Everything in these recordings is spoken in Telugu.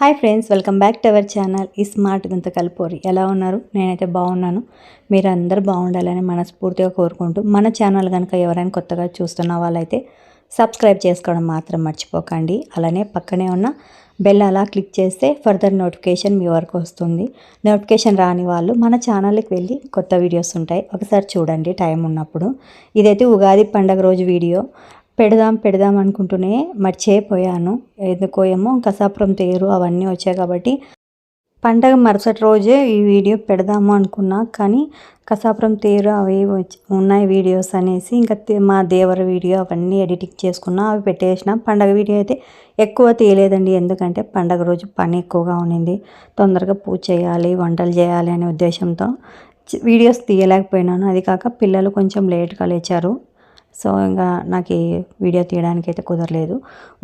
Hi friends welcome back to our channel. ఈ స్మార్ట్ గంత కలిపోరి. ఎలా ఉన్నారు? నేనైతే బాగున్నాను. మీరు అందరు బాగుండాలని మనస్ఫూర్తిగా కోరుకుంటూ మన ఛానల్ కనుక ఎవరైనా కొత్తగా చూస్తున్న వాళ్ళైతే సబ్స్క్రైబ్ చేసుకోవడం మాత్రం మర్చిపోకండి. అలానే పక్కనే ఉన్న బెల్ అలా క్లిక్ చేస్తే ఫర్దర్ నోటిఫికేషన్ మీ వరకు వస్తుంది. నోటిఫికేషన్ రాని వాళ్ళు మన ఛానల్కి వెళ్ళి కొత్త వీడియోస్ ఉంటాయి. ఒకసారి చూడండి టైం ఉన్నప్పుడు. ఇదైతే ఉగాది పండగ రోజు వీడియో. పెడదాం పెడదాం అనుకుంటూనే మర్చిపోయాను. ఎందుకో ఏమో కసాపురం తేరు అవన్నీ వచ్చాయి కాబట్టి పండగ మరుసటి రోజే ఈ వీడియో పెడదాము అనుకున్నా. కానీ కసాపురం తేరు అవి ఉన్నాయి వీడియోస్ అనేసి ఇంకా మా దేవర వీడియో అవన్నీ ఎడిటింగ్ చేసుకున్నా అవి పెట్టేసిన. పండగ వీడియో అయితే ఎక్కువ తీయలేదండి. ఎందుకంటే పండగ రోజు పని ఎక్కువగా ఉన్నింది తొందరగా పూజ చేయాలి వంటలు చేయాలి అనే ఉద్దేశంతో. వీడియోస్ తీయలేకపోయినాను. అది కాక పిల్లలు కొంచెం లేట్గా లేచారు. సో ఇంకా నాకు వీడియో తీయడానికి అయితే కుదరలేదు.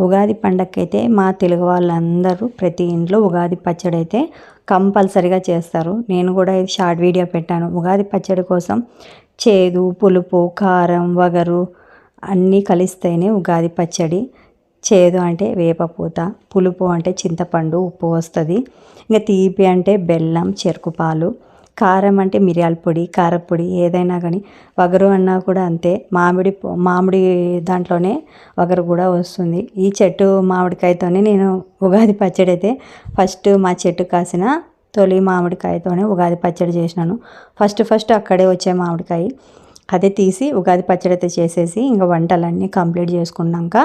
ఉగాది పండగకి అయితే మా తెలుగు వాళ్ళందరూ ప్రతి ఇంట్లో ఉగాది పచ్చడి అయితే కంపల్సరిగా చేస్తారు. నేను కూడా ఇది షార్ట్ వీడియో పెట్టాను. ఉగాది పచ్చడి కోసం చేదు పులుపు కారం వగరు అన్నీ కలిస్తేనే ఉగాది పచ్చడి. చేదు అంటే వేపపూత పులుపు అంటే చింతపండు ఉప్పు వస్తుంది. ఇంకా తీపి అంటే బెల్లం చెరుకు పాలు. కారం అంటే మిరియాల పొడి కారపొడి ఏదైనా కానీ వగరు అన్నా కూడా అంతే. మామిడి మామిడి దాంట్లోనే వగరు కూడా వస్తుంది. ఈ చెట్టు మామిడికాయతోనే నేను ఉగాది పచ్చడి అయితే ఫస్ట్ మా చెట్టు కాసిన తొలి మామిడికాయతోనే ఉగాది పచ్చడి చేసినాను. ఫస్ట్ ఫస్ట్ అక్కడే వచ్చే మామిడికాయ. అదే తీసి ఉగాది పచ్చడి అయితే చేసేసి ఇంకా వంటలన్నీ కంప్లీట్ చేసుకున్నాక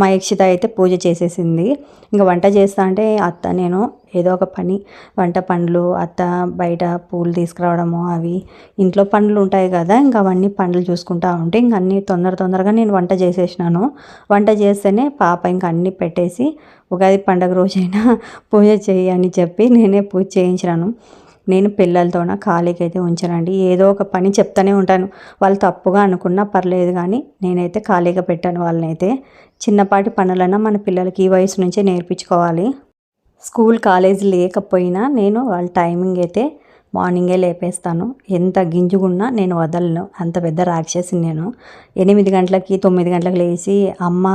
మా యక్షిత అయితే పూజ చేసేసింది. ఇంకా వంట చేస్తా అంటే అత్త నేను ఏదో ఒక పని వంట పండ్లు అత్త బయట పూలు తీసుకురావడము అవి ఇంట్లో పండ్లు ఉంటాయి కదా ఇంకా అవన్నీ పండ్లు చూసుకుంటా ఉంటే ఇంక అన్నీ తొందర తొందరగా నేను వంట చేసేసినాను. వంట చేస్తేనే పాప ఇంకా అన్నీ పెట్టేసి ఉగాది పండగ రోజైనా పూజ చేయి అని చెప్పి నేనే పూజ చేయించినాను. నేను పిల్లలతోన ఖాళీకి అయితే ఉంచనండి. ఏదో ఒక పని చెప్తానే ఉంటాను. వాళ్ళు తప్పుగా అనుకున్నా పర్లేదు కానీ నేనైతే ఖాళీగా పెట్టాను వాళ్ళనైతే. చిన్నపాటి పనులన్నా మన పిల్లలకి ఈ వయసు నుంచే నేర్పించుకోవాలి. స్కూల్ కాలేజ్ లేకపోయినా నేను వాళ్ళ టైమింగ్ అయితే మార్నింగే లేపేస్తాను. ఎంత గింజుకున్నా నేను వదలను. అంత పెద్ద రాక్షసిని నేను. ఎనిమిది గంటలకి తొమ్మిది గంటలకు లేచి అమ్మ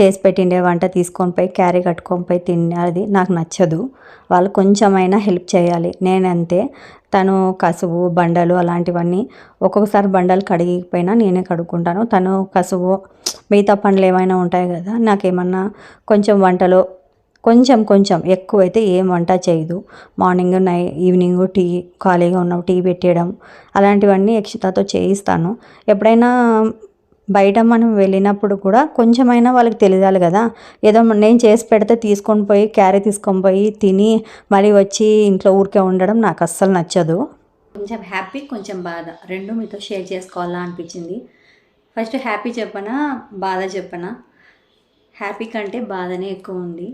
చేసి పెట్టిండే వంట తీసుకొని పోయి క్యారీ కట్టుకొని పోయి తినేది నాకు నచ్చదు. వాళ్ళు కొంచెమైనా హెల్ప్ చేయాలి. నేనంతే. తను కసువు బండలు అలాంటివన్నీ ఒక్కొక్కసారి బండలు కడిగిపోయినా నేనే కడుక్కుంటాను. తను కసువు మిగతా పనులు ఏమైనా ఉంటాయి కదా నాకేమన్నా కొంచెం వంటలో కొంచెం కొంచెం ఎక్కువైతే ఏం వంట చేయదు. మార్నింగ్ నై ఈవినింగ్ టీ ఖాళీగా ఉన్న టీ పెట్టేయడం అలాంటివన్నీ యక్షితతో చేయిస్తాను. ఎప్పుడైనా బయట మనం వెళ్ళినప్పుడు కూడా కొంచెమైనా వాళ్ళకి తెలియాలి కదా. ఏదో నేను చేసి పెడితే తీసుకొని పోయి క్యారీ తీసుకొని పోయి తిని మళ్ళీ వచ్చి ఇంట్లో ఊరికే ఉండడం నాకు అస్సలు నచ్చదు. కొంచెం హ్యాపీ కొంచెం బాధ రెండు మీతో షేర్ చేసుకోవాలా అనిపించింది. ఫస్ట్ హ్యాపీ చెప్పనా బాధ చెప్పనా? హ్యాపీ కంటే బాధనే ఎక్కువ ఉంది.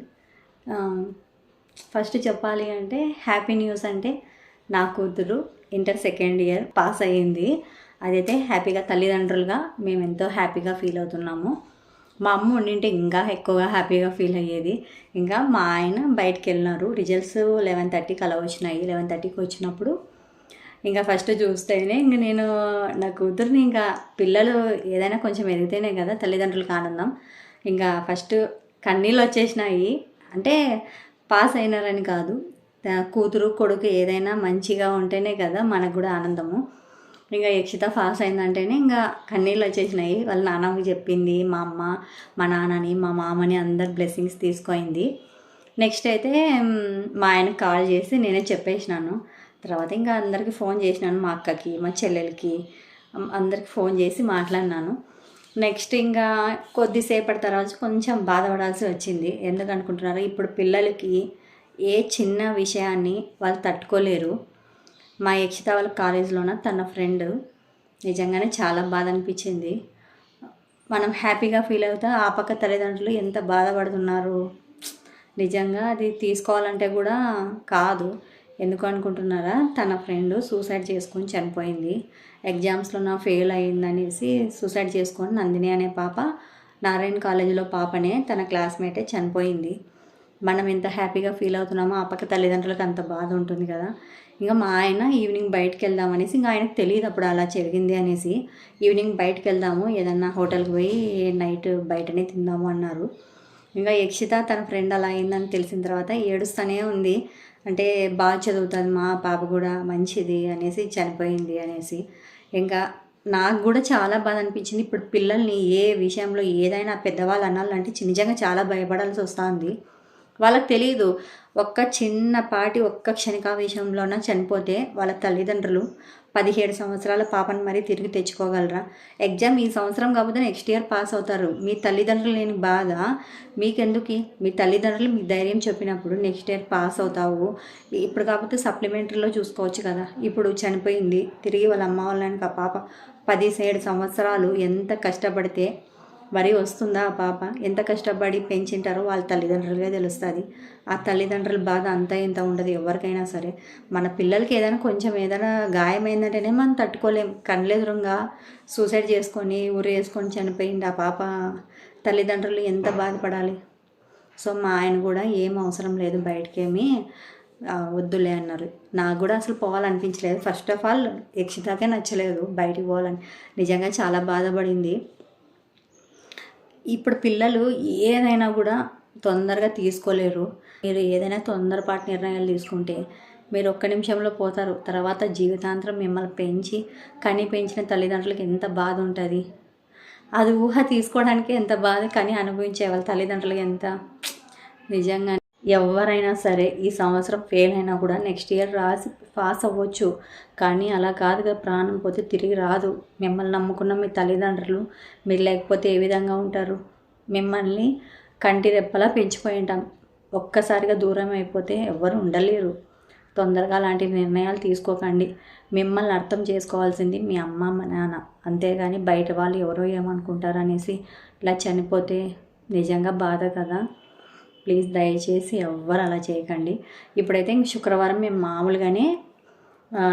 ఫస్ట్ చెప్పాలి అంటే హ్యాపీ న్యూస్ అంటే నా కూతురు ఇంటర్ సెకండ్ ఇయర్ పాస్ అయ్యింది. అదైతే హ్యాపీగా తల్లిదండ్రులుగా మేము ఎంతో హ్యాపీగా ఫీల్ అవుతున్నాము. మా అమ్మ ఉండింటే ఇంకా ఎక్కువగా హ్యాపీగా ఫీల్ అయ్యేది. ఇంకా మా ఆయన బయటకు వెళ్ళినారు. రిజల్ట్స్ లెవెన్ థర్టీకి అలా వచ్చినాయి. లెవెన్ థర్టీకి వచ్చినప్పుడు ఇంకా ఫస్ట్ చూస్తేనే ఇంక నేను నా కూతుర్ని ఇంకా పిల్లలు ఏదైనా కొంచెం ఎదిగితేనే కదా తల్లిదండ్రులకు ఆనందం. ఇంకా ఫస్ట్ కన్నీళ్ళు వచ్చేసినాయి. అంటే పాస్ అయినారని కాదు. కూతురు కొడుకు ఏదైనా మంచిగా ఉంటేనే కదా మనకు కూడా ఆనందము. ఇంకా యక్షిత పాస్ అయిందంటేనే ఇంకా కన్నీళ్ళు వచ్చేసినాయి. వాళ్ళ నాన్నకి చెప్పింది మా అమ్మ మా నాన్నని మా మామని అందరు బ్లెస్సింగ్స్ తీసుకుంది నెక్స్ట్ అయితే మా ఆయనకు కాల్ చేసి నేనే చెప్పేసినాను. తర్వాత ఇంకా అందరికీ ఫోన్ చేసినాను మా అక్కకి మా చెల్లెలకి. అందరికి ఫోన్ చేసి మాట్లాడినాను. నెక్స్ట్ ఇంకా కొద్దిసేపటి తర్వాత కొంచెం బాధపడాల్సి వచ్చింది. ఎందుకనుకుంటున్నారు? ఇప్పుడు పిల్లలకి ఏ చిన్న విషయాన్ని వాళ్ళు తట్టుకోలేరు. మా యక్షిత వాళ్ళ కాలేజీలోన తన ఫ్రెండ్ నిజంగానే చాలా బాధ అనిపించింది. మనం హ్యాపీగా ఫీల్ అవుతా ఆ పక్క తల్లిదండ్రులు ఎంత బాధపడుతున్నారు? నిజంగా అది తీసుకోవాలంటే కూడా కాదు. ఎందుకు అనుకుంటున్నారా? తన ఫ్రెండ్ సూసైడ్ చేసుకొని చనిపోయింది. ఎగ్జామ్స్లో నా ఫెయిల్ అయ్యిందనేసి సూసైడ్ చేసుకొని నందిని అనే పాప నారాయణ కాలేజీలో పాపనే తన క్లాస్మేటే చనిపోయింది. మనం ఎంత హ్యాపీగా ఫీల్ అవుతున్నామో ఆ పక్క తల్లిదండ్రులకు అంత బాధ ఉంటుంది కదా. ఇంకా మా ఆయన ఈవినింగ్ బయటకు వెళ్దామనేసి ఇంకా ఆయనకు తెలియదు అప్పుడు అలా జరిగింది అనేసి ఈవినింగ్ బయటకు వెళ్దాము ఏదన్నా హోటల్కి పోయి నైట్ బయటనే తిందాము అన్నారు. ఇంకా యక్షిత తన ఫ్రెండ్ అలా అయిందని తెలిసిన తర్వాత ఏడుస్తూనే ఉంది. అంటే బాగా చదువుతుంది మా పాప కూడా మంచిది అనేసి చనిపోయింది అనేసి. ఇంకా నాకు కూడా చాలా బాధ అనిపించింది. ఇప్పుడు పిల్లల్ని ఏ విషయంలో ఏదైనా పెద్దవాళ్ళు అనాలంటే నిజంగా చాలా భయపడాల్సి వస్తుంది. వాళ్ళకి తెలియదు ఒక్క చిన్నపాటి ఒక్క క్షణికావేశంలోన చనిపోతే వాళ్ళ తల్లిదండ్రులు పదిహేడు సంవత్సరాల పాపను మరీ తిరిగి తెచ్చుకోగలరా? ఎగ్జామ్ ఈ సంవత్సరం కాకపోతే నెక్స్ట్ ఇయర్ పాస్ అవుతారు. మీ తల్లిదండ్రులు లేని బాధ మీకెందుకు? మీ తల్లిదండ్రులు మీ ధైర్యం చెప్పినప్పుడు నెక్స్ట్ ఇయర్ పాస్ అవుతావు. ఇప్పుడు కాకపోతే సప్లిమెంటరీలో చూసుకోవచ్చు కదా. ఇప్పుడు చనిపోయింది. తిరిగి వాళ్ళ అమ్మ వాళ్ళని ఆ పాప పదిహేడు సంవత్సరాలు ఎంత కష్టపడితే మరి వస్తుందా ఆ పాప? ఎంత కష్టపడి పెంచింటారో వాళ్ళ తల్లిదండ్రులకే తెలుస్తుంది. ఆ తల్లిదండ్రుల బాధ అంతా ఇంత ఉండదు ఎవరికైనా సరే. మన పిల్లలకి ఏదైనా కొంచెం ఏదైనా గాయమైందంటేనే మనం తట్టుకోలేం. కళ్ళెదురుగా సూసైడ్ చేసుకొని ఊరు వేసుకొని చనిపోయింది ఆ పాప. తల్లిదండ్రులు ఎంత బాధపడాలి? సో మా ఆయన కూడా ఏం అవసరం లేదు బయటకేమి వద్దులే అన్నారు. నాకు కూడా అసలు పోవాలనిపించలేదు. ఫస్ట్ ఆఫ్ ఆల్ యక్షితాకే నచ్చలేదు బయటికి పోవాలని. నిజంగా చాలా బాధపడింది. ఇప్పుడు పిల్లలు ఏదైనా కూడా తొందరగా తీసుకోలేరు. మీరు ఏదైనా తొందరపాటు నిర్ణయాలు తీసుకుంటే మీరు ఒక్క నిమిషంలో పోతారు. తర్వాత జీవితాంతరం మిమ్మల్ని పెంచి కని పెంచిన తల్లిదండ్రులకి ఎంత బాధ ఉంటుంది? అది ఊహ తీసుకోవడానికి ఎంత బాధ కానీ అనుభవించే వాళ్ళ తల్లిదండ్రులకి ఎంత? నిజంగా ఎవరైనా సరే ఈ సంవత్సరం ఫెయిల్ అయినా కూడా నెక్స్ట్ ఇయర్ రాసి పాస్ అవ్వచ్చు. కానీ అలా కాదుగా ప్రాణం పోతే తిరిగి రాదు. మిమ్మల్ని నమ్ముకున్న మీ తల్లిదండ్రులు మీరు లేకపోతే ఏ విధంగా ఉంటారు? మిమ్మల్ని కంటి రెప్పలా పెంచిపోయి ఉంటాం. ఒక్కసారిగా దూరం అయిపోతే ఎవ్వరు ఉండలేరు. తొందరగా అలాంటి నిర్ణయాలు తీసుకోకండి. మిమ్మల్ని అర్థం చేసుకోవాల్సింది మీ అమ్మ మా నాన్న. అంతేగాని బయట వాళ్ళు ఎవరో ఏమనుకుంటారు అనేసి ఇలా చనిపోతే నిజంగా బాధ కదా? ప్లీజ్ దయచేసి ఎవ్వరు అలా చేయకండి. ఇప్పుడైతే ఇంక శుక్రవారం మేము మామూలుగానే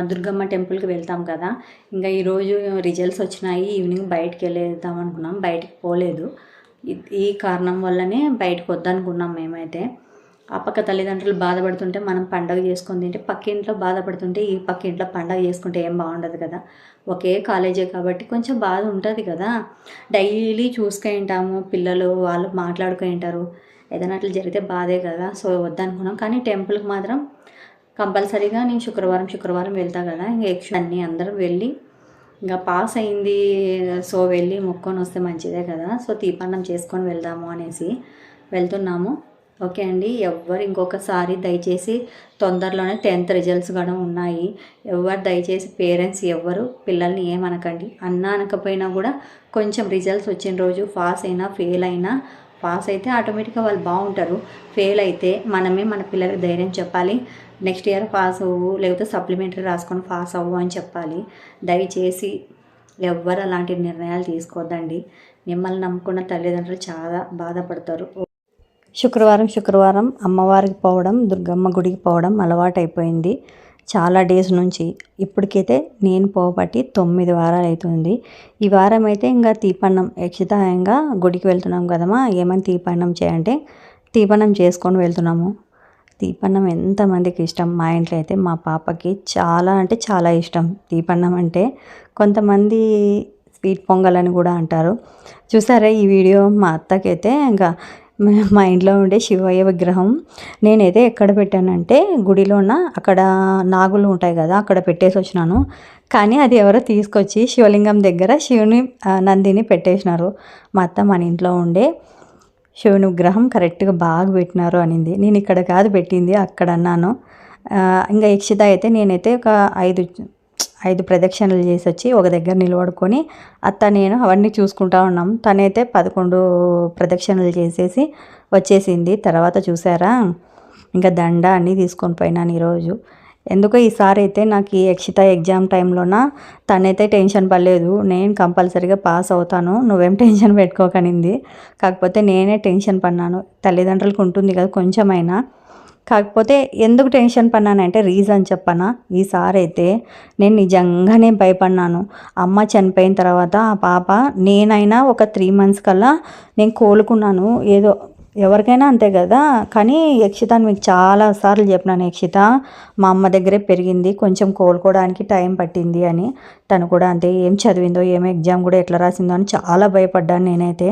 దుర్గమ్మ టెంపుల్కి వెళ్తాం కదా. ఇంకా ఈరోజు రిజల్ట్స్ వచ్చినాయి. ఈవినింగ్ బయటికి వెళ్ళేద్దాం అనుకున్నాం. బయటికి పోలేదు. ఈ కారణం వల్లనే బయటకు వద్దనుకున్నాం మేమైతే. ఆ పక్క తల్లిదండ్రులు బాధపడుతుంటే మనం పండగ చేసుకుని తింటే పక్కింట్లో బాధపడుతుంటే ఈ పక్క ఇంట్లో పండగ చేసుకుంటే ఏం బాగుండదు కదా. ఒకే కాలేజే కాబట్టి కొంచెం బాధ ఉంటుంది కదా. డైలీ చూసుకుంటాము పిల్లలు వాళ్ళు మాట్లాడుకుంటారు ఏదైనా అట్లా జరిగితే బాధే కదా సో వద్దనుకున్నాం. కానీ టెంపుల్కి మాత్రం కంపల్సరీగా నేను శుక్రవారం శుక్రవారం వెళ్తా కదా. ఇంకా ఎక్స్ అన్నీ అందరం వెళ్ళి ఇంకా పాస్ అయింది సో వెళ్ళి మొక్కొని వస్తే మంచిదే కదా. సో తీపన్నం చేసుకొని వెళ్దాము అనేసి వెళ్తున్నాము. ఓకే అండి. ఎవ్వరు ఇంకొకసారి దయచేసి తొందరలోనే టెన్త్ రిజల్ట్స్ కూడా ఉన్నాయి. ఎవరు దయచేసి పేరెంట్స్ ఎవ్వరు పిల్లల్ని ఏమనకండి. అన్న అనకపోయినా కూడా కొంచెం రిజల్ట్స్ వచ్చిన రోజు పాస్ అయినా ఫెయిల్ అయినా పాస్ అయితే ఆటోమేటిక్గా వాళ్ళు బాగుంటారు. ఫెయిల్ అయితే మనమే మన పిల్లలకు ధైర్యం చెప్పాలి. నెక్స్ట్ ఇయర్ పాస్ అవ్వు లేకపోతే సప్లిమెంటరీ రాసుకొని పాస్ అవ్వు అని చెప్పాలి. దయచేసి ఎవ్వరు అలాంటి నిర్ణయాలు తీసుకోవద్దండి మిమ్మల్ని నమ్ముకున్న తల్లిదండ్రులు చాలా బాధపడతారు. శుక్రవారం శుక్రవారం అమ్మవారికి పోవడం దుర్గమ్మ గుడికి పోవడం అలవాటైపోయింది. చాలా డేస్ నుంచి ఇప్పటికైతే నేను పోబట్టి తొమ్మిది వారాలు అవుతుంది ఈ వారం అయితే ఇంకా తీపన్నం యక్షితాయంగా గుడికి వెళ్తున్నాం కదమ్మా. ఏమైనా తీపన్నం చేయంటే తీపన్నం చేసుకొని వెళ్తున్నాము. తీపన్నం ఎంతమందికి ఇష్టం? మా ఇంట్లో అయితే మా పాపకి చాలా అంటే చాలా ఇష్టం తీపన్నం అంటే. కొంతమంది స్వీట్ పొంగల్ అని కూడా అంటారు. చూసారా ఈ వీడియో? మా అత్తకైతే ఇంకా మా ఇంట్లో ఉండే శివయ్య విగ్రహం. నేనైతే ఎక్కడ పెట్టానంటే గుడిలోన అక్కడ నాగులు ఉంటాయి కదా అక్కడ పెట్టేసి వచ్చినాను. కానీ అది ఎవరో తీసుకొచ్చి శివలింగం దగ్గర శివుని నందిని పెట్టేసినారు. మా అత్త మన ఇంట్లో ఉండే శివుని విగ్రహం కరెక్ట్గా బాగా పెట్టినారు అనింది. నేను ఇక్కడ కాదు పెట్టింది అక్కడ అన్నాను. ఇంకా యక్షిత అయితే నేనైతే ఒక ఐదు ఐదు ప్రదక్షిణలు చేసి వచ్చి ఒక దగ్గర నిలబడుకొని అత్త నేను అవన్నీ చూసుకుంటా ఉన్నాం. తనైతే పదకొండు ప్రదక్షిణలు చేసేసి వచ్చేసింది. తర్వాత చూసారా? ఇంకా దండ అన్నీ తీసుకొని పోయినాను ఈరోజు. ఎందుకో ఈసారి అయితే నాకు ఈ యక్షిత ఎగ్జామ్ టైంలోన తనైతే టెన్షన్ పడలేదు. నేను కంపల్సరీగా పాస్ అవుతాను. నువ్వేం టెన్షన్ పెట్టుకోకనింది. కాకపోతే నేనే టెన్షన్ పడినాను తల్లిదండ్రులకు ఉంటుంది కదా కొంచెమైనా. కాకపోతే ఎందుకు టెన్షన్ పడినానంటే రీజన్ చెప్పనా. ఈసారి అయితే నేను నిజంగానే భయపడినాను అమ్మ చనిపోయిన తర్వాత ఆ పాప నేనైనా ఒక త్రీ మంత్స్ కల్లా నేను కోలుకున్నాను. ఏదో ఎవరికైనా అంతే కదా. కానీ యక్షిత మీకు చాలాసార్లు చెప్పినాను యక్షిత మా అమ్మ దగ్గరే పెరిగింది కొంచెం కోలుకోవడానికి టైం పట్టింది అని. తను కూడా అంతే ఏం చదివిందో ఏం ఎగ్జామ్ కూడా ఎట్లా రాసిందో అని చాలా భయపడ్డాను నేనైతే.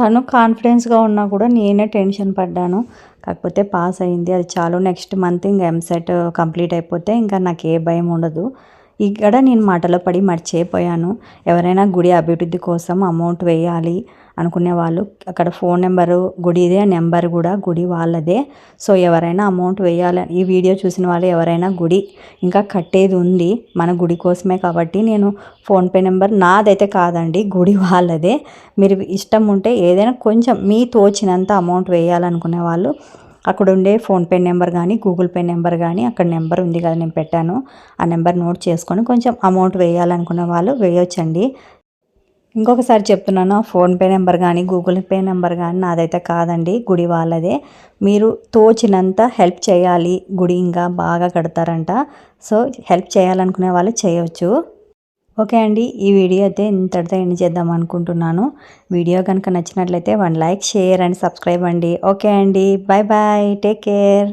తను కాన్ఫిడెన్స్గా ఉన్నా కూడా నేనే టెన్షన్ పడ్డాను. కాకపోతే పాస్ అయింది. అది చాలు. నెక్స్ట్ మంత్ ఇంకా ఎంసెట్ కంప్లీట్ అయిపోతే ఇంకా నాకు ఏ భయం ఉండదు. ఇక్కడ నేను మాటలో పడి మర్చిపోయాను. ఎవరైనా గుడి అభివృద్ధి కోసం అమౌంట్ వేయాలి. అనుకునే వాళ్ళు అక్కడ ఫోన్ నెంబరు గుడిదే నెంబర్ కూడా గుడి వాళ్ళదే. సో ఎవరైనా అమౌంట్ వేయాలి ఈ వీడియో చూసిన వాళ్ళు ఎవరైనా గుడి ఇంకా కట్టేది ఉంది మన గుడి కోసమే కాబట్టి నేను ఫోన్పే నెంబర్ నాదైతే కాదండి గుడి వాళ్ళదే. మీరు ఇష్టం ఉంటే ఏదైనా కొంచెం మీ తోచినంత అమౌంట్ వేయాలనుకునే వాళ్ళు అక్కడ ఉండే ఫోన్పే నెంబర్ కానీ గూగుల్ పే నెంబర్ కానీ అక్కడ నెంబర్ ఉంది కదా నేను పెట్టాను. ఆ నెంబర్ నోట్ చేసుకొని కొంచెం అమౌంట్ వేయాలనుకునే వాళ్ళు వేయొచ్చండి. ఇంకొకసారి చెప్తున్నాను ఫోన్పే నెంబర్ కానీ గూగుల్ పే నెంబర్ కానీ నాదైతే కాదండి గుడి వాళ్ళదే. మీరు తోచినంత హెల్ప్ చేయాలి గుడి ఇంకా బాగా కడతారంట. సో హెల్ప్ చేయాలనుకునే వాళ్ళు చేయవచ్చు ఓకే అండి ఈ వీడియో అయితే ఇంతటితో ఎండ్ చేద్దాం అనుకుంటున్నాను. వీడియో కనుక నచ్చినట్లయితే one like share and subscribe అండి. ఓకే అండి బాయ్ బాయ్ టేక్ కేర్.